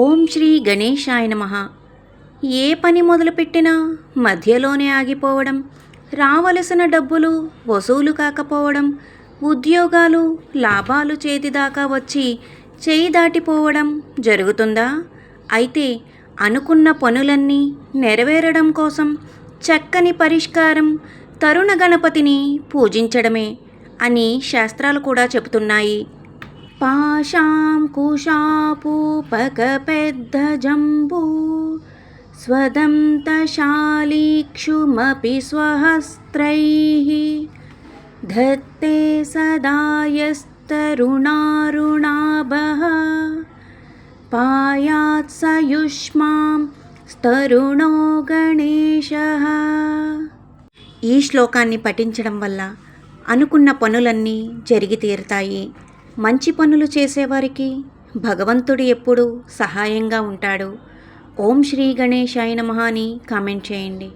ఓం శ్రీ గణేశాయ నమ. ఏ పని మొదలుపెట్టినా మధ్యలోనే ఆగిపోవడం రావలసిన డబ్బులు వసూలు కాకపోవడం ఉద్యోగాలు లాభాలు చేతిదాకా వచ్చి చేయి దాటిపోవడం జరుగుతుందా? అయితే అనుకున్న పనులన్నీ నెరవేరడం కోసం చక్కని పరిష్కారం తరుణ గణపతిని పూజించడమే అని శాస్త్రాలు కూడా చెబుతున్నాయి. పాశాం కుశాపూపక పెద్ద జంబూ స్వదంతశాలీక్షుమపి స్వహస్త్రైः धत्ते सदा यस्तरुणारुणाभः पायात् स युष्मां స్తరుణో గణేశः ఈ శ్లోకాన్ని పఠించడం వల్ల అనుకున్న పనులన్నీ జరిగి తీరుతాయి మంచి పనులు చేసేవారికి భగవంతుడు ఎప్పుడూ సహాయంగా ఉంటాడు. ఓం శ్రీ గణేశాయ నమః అని కామెంట్ చేయండి.